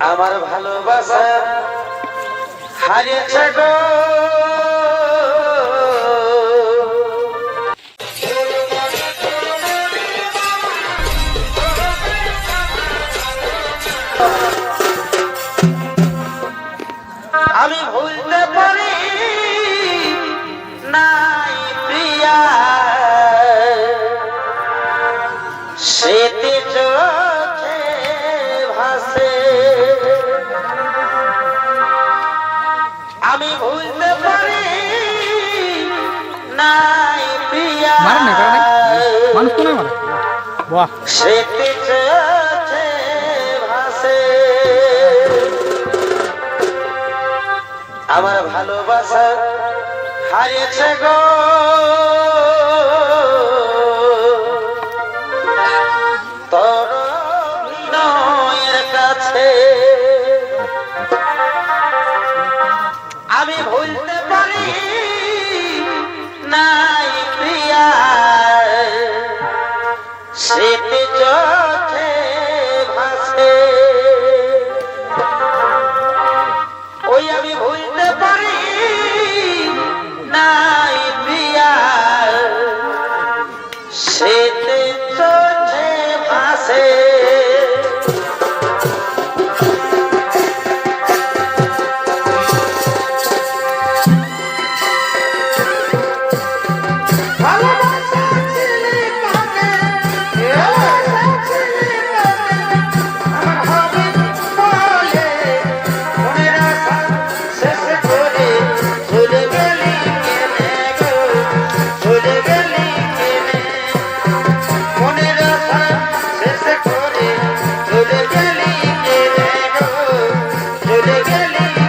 আমার ভালোবাসা হারিয়েছে গো। আমি পারি নাই প্রিয়া। আমি ভুলতে পারি নাই প্রিয়া। মারেন না কারণ মানুষ তো মারে। বাহ। স্মৃতি ভাসে। আমার ভালোবাসা হারিয়েছে গো। ভুলতে পারি নাই প্রিয়া চোখে गले